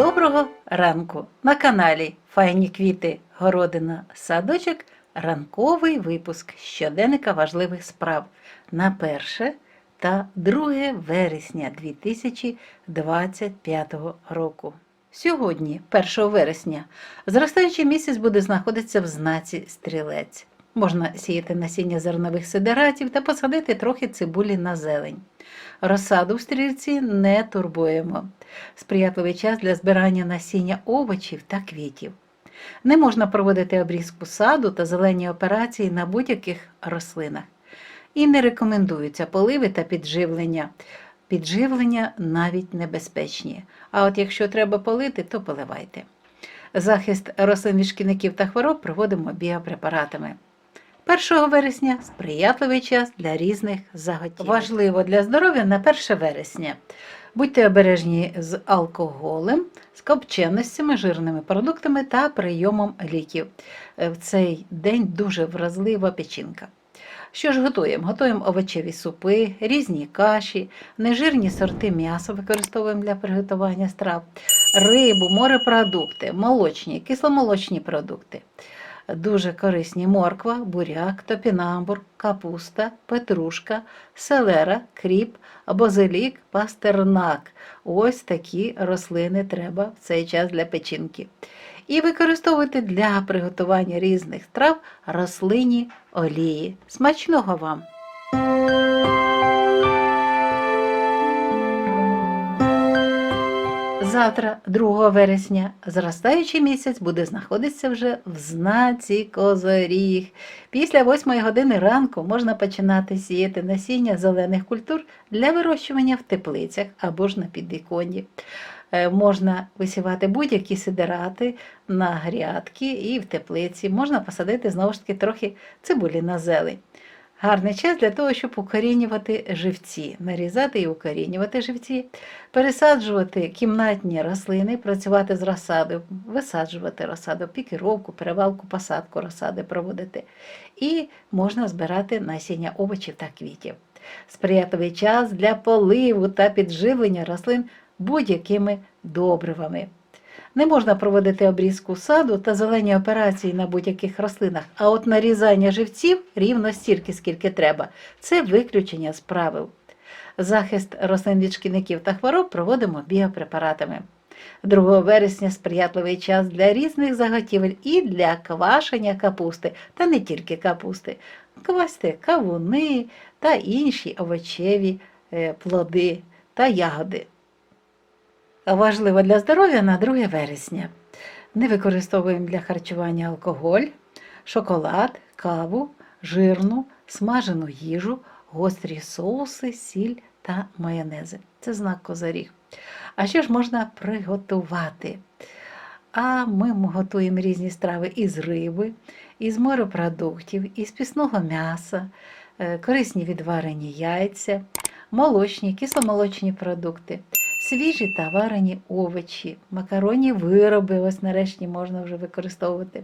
Доброго ранку! На каналі Файні квіти, городина, садочок. Ранковий випуск щоденника важливих справ на 1 та 2 вересня 2025 року. Сьогодні, 1 вересня, зростаючий місяць буде знаходитися в знаці стрілець. Можна сіяти насіння зернових сидератів та посадити трохи цибулі на зелень. Розсаду в стрільці не турбуємо. Сприятливий час для збирання насіння овочів та квітів. Не можна проводити обрізку саду та зелені операції на будь-яких рослинах. І не рекомендуються поливи та підживлення. Підживлення навіть небезпечні. А от якщо треба полити, то поливайте. Захист рослин від шкідників та хвороб проводимо біопрепаратами. 1 вересня сприятливий час для різних заготів. Важливо для здоров'я на 1 вересня. Будьте обережні з алкоголем, з копченостями, жирними продуктами та прийомом ліків. Е, В цей день дуже вразлива печінка. Що ж готуємо? Готуємо овочеві супи, різні каші, нежирні сорти м'яса використовуємо для приготування страв, рибу, морепродукти, молочні, кисломолочні продукти. Дуже корисні морква, буряк, топінамбур, капуста, петрушка, селера, кріп, базилік, пастернак. Ось такі рослини треба в цей час для печінки. І використовуйте для приготування різних трав рослинні олії. Смачного вам! Завтра, 2 вересня, зростаючий місяць буде знаходитися вже в знаці Козоріг. Після 8 години ранку можна починати сіяти насіння зелених культур для вирощування в теплицях або ж на підвіконні. Е, Можна висівати будь-які сидерати на грядки і в теплиці. Можна посадити знову ж таки трохи цибулі на зелень. Гарний час для того, щоб укорінювати живці, нарізати і укорінювати живці, пересаджувати кімнатні рослини, працювати з розсадою, висаджувати розсаду, пікіровку, перевалку, посадку розсади проводити. І можна збирати насіння овочів та квітів. Сприятливий час для поливу та підживлення рослин будь-якими добривами. Не можна проводити обрізку саду та зелені операції на будь-яких рослинах, а от нарізання живців рівно стільки, скільки треба. Це виключення з правил. Захист рослин від шкідників та хвороб проводимо біопрепаратами. 2 вересня сприятливий час для різних заготівель і для квашення капусти, та не тільки капусти. Квасьте кавуни та інші овочеві е, плоди та ягоди. Важливо для здоров'я на 2 вересня. Не використовуємо для харчування алкоголь, шоколад, каву, жирну, смажену їжу, гострі соуси, сіль та майонези. Це знак козаріг. А що ж можна приготувати? А ми готуємо різні страви із риби, із морепродуктів, із пісного м'яса, е, корисні відварені яйця, молочні, кисломолочні продукти свіжі та варені овочі, макаронні вироби, ось нарешті можна вже використовувати.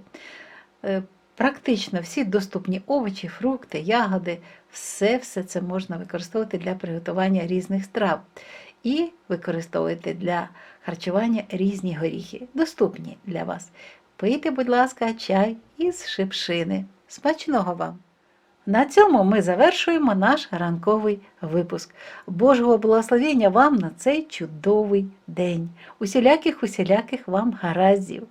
Е, Практично всі доступні овочі, фрукти, ягоди, все все це можна використовувати для приготування різних страв. І використовуйте для харчування різні горіхи, доступні для вас. Пийте, будь ласка, чай із шипшини. Смачного вам! На цьому ми завершуємо наш ранковий випуск. Божого благословення вам на цей чудовий день. Усіляких усіляких вам гараздів,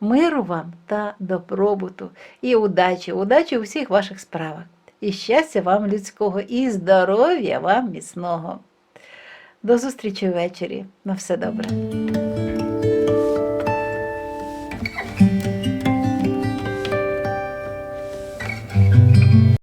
миру вам та добробуту, і удачі, удачі у всіх ваших справах. І щастя вам людського, і здоров'я вам міцного. До зустрічі ввечері. На все добре.